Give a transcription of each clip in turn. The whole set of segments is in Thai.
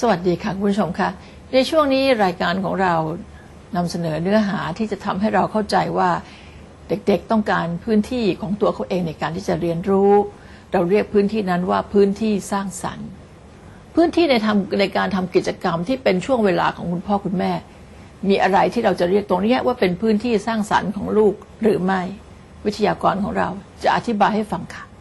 สวัสดีค่ะคุณผู้ชมค่ะ ในช่วงนี้รายการของเรานำเสนอเนื้อหาที่จะทำให้เราเข้าใจว่าเด็กๆต้องการพื้นที่ของตัวเขาเองในการที่จะเรียนรู้ เราเรียกพื้นที่นั้นว่าพื้นที่สร้างสรรค์ พื้นที่ในทำในการทำกิจกรรมที่เป็นช่วงเวลาของคุณพ่อคุณแม่ มีอะไรที่เราจะเรียกตรงนี้ว่าเป็นพื้นที่สร้างสรรค์ของลูกหรือไม่ วิทยากรของเราจะอธิบายให้ฟังค่ะ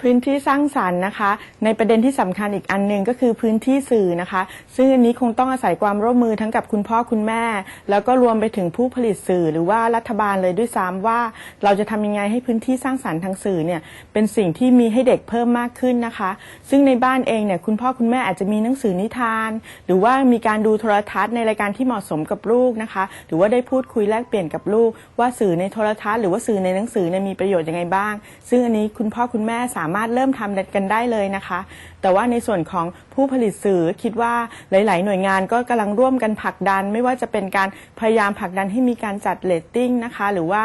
พื้นที่สร้างสรรค์นะคะ ในประเด็นที่สำคัญอีกอันหนึ่งก็คือพื้นที่สื่อนะคะ ซึ่งอันนี้คงต้องอาศัยความร่วมมือทั้งกับคุณพ่อคุณแม่ แล้วก็รวมไปถึงผู้ผลิตสื่อหรือว่ารัฐบาลเลยด้วยซ้ำว่า เราจะทำยังไงให้พื้นที่สร้างสรรค์ทางสื่อเนี่ยเป็นสิ่งที่มีให้เด็กเพิ่มมากขึ้นนะคะ ซึ่งในบ้านเองเนี่ยคุณพ่อคุณแม่อาจจะมีหนังสือนิทาน หรือว่ามีการดูโทรทัศน์ในรายการที่เหมาะสมกับลูกนะคะ หรือว่าได้พูดคุยแลกเปลี่ยนกับลูก ว่าสื่อในโทรทัศน์หรือว่าสื่อในหนังสือเนี่ยมีประโยชน์ยังไงบ้าง ซึ่งอันนี้คุณพ่อคุณแม่สาามารถเริ่มทำกันได้เลยนะคะ แต่ว่าในส่วนของผู้ผลิตสื่อคิดว่าหลาย ๆ หน่วยงานก็กำลังร่วมกันผลักดัน ไม่ว่าจะเป็นการพยายามผลักดันให้มีการจัดเลตติ้งนะคะ หรือว่า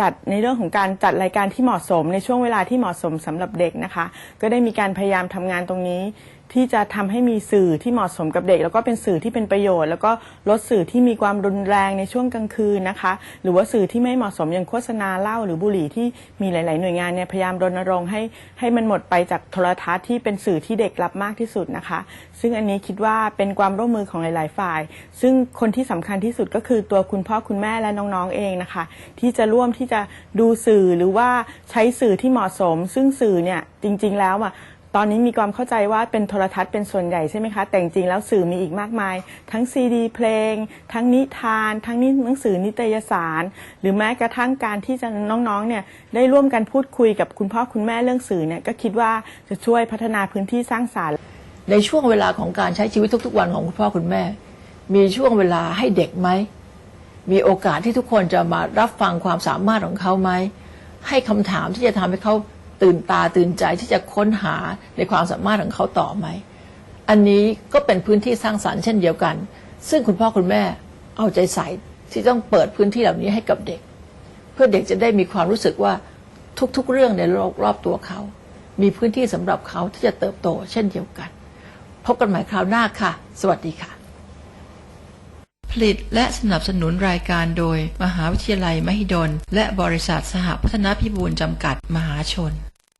จัดในเรื่องของการจัดรายการที่เหมาะสม ในช่วงเวลาที่เหมาะสมสำหรับเด็กนะคะ ก็ได้มีการพยายามทำงานตรงนี้ ที่จะทำให้มีสื่อที่เหมาะสมกับเด็ก แล้วก็เป็นสื่อที่เป็นประโยชน์ แล้วก็ลดสื่อที่มีความรุนแรงในช่วงกลางคืนนะคะ หรือว่าสื่อที่ไม่เหมาะสมอย่างโฆษณาเหล้าหรือบุหรี่ที่มีหลาย ๆ หน่วยงานเนี่ยพยายามรณรงค์ให้ให้มันหมดไปจากโทรทัศน์ที่เป็นสื่อที่เด็กรับมากที่สุดนะคะ ซึ่งอันนี้คิดว่าเป็นความร่วมมือของหลาย ๆ ฝ่าย ซึ่งคนที่สำคัญที่สุดก็คือตัวคุณพ่อคุณแม่และน้อง ๆ เองนะคะ ที่จะร่วมที่จะดูสื่อหรือว่าใช้สื่อที่เหมาะสม ซึ่งสื่อเนี่ยจริง ๆ แล้วอะตอนนี้มีความเข้าใจว่าเป็นโทรทัศน์เป็นส่วนใหญ่ใช่ไหมคะ แต่จริงๆแล้วสื่อมีอีกมากมาย ทั้งซีดีเพลง ทั้งนิทาน ทั้งนิหนังสือนิตยสาร หรือแม้กระทั่งการที่จะน้องๆเนี่ยได้ร่วมกันพูดคุยกับคุณพ่อคุณแม่เรื่องสื่อเนี่ยก็คิดว่าจะช่วยพัฒนาพื้นที่สร้างสารรค์ ในช่วงเวลาของการใช้ชีวิตทุกๆ วันของคุณพ่อคุณแม่ มีช่วงเวลาให้เด็กไหม มีโอกาสที่ทุกคนจะมารับฟังความสามารถของเขาไหม ให้คำถามที่จะทำให้เขาตื่นตาตื่นใจที่จะค้นหาในความสามารถของเขาต่อไหม อันนี้ก็เป็นพื้นที่สร้างสรรค์เช่นเดียวกัน ซึ่งคุณพ่อคุณแม่เอาใจใส่ที่ต้องเปิดพื้นที่เหล่านี้ให้กับเด็ก เพื่อเด็กจะได้มีความรู้สึกว่าทุกๆ เรื่องในโลกรอบตัวเขา มีพื้นที่สำหรับเขาที่จะเติบโตเช่นเดียวกัน พบกันใหม่คราวหน้าค่ะ สวัสดีค่ะ ผลิตและสนับสนุนรายการโดย มหาวิทยาลัยมหิดล และบริษัทสหพัฒนาพิบูลจำกัดมหาชน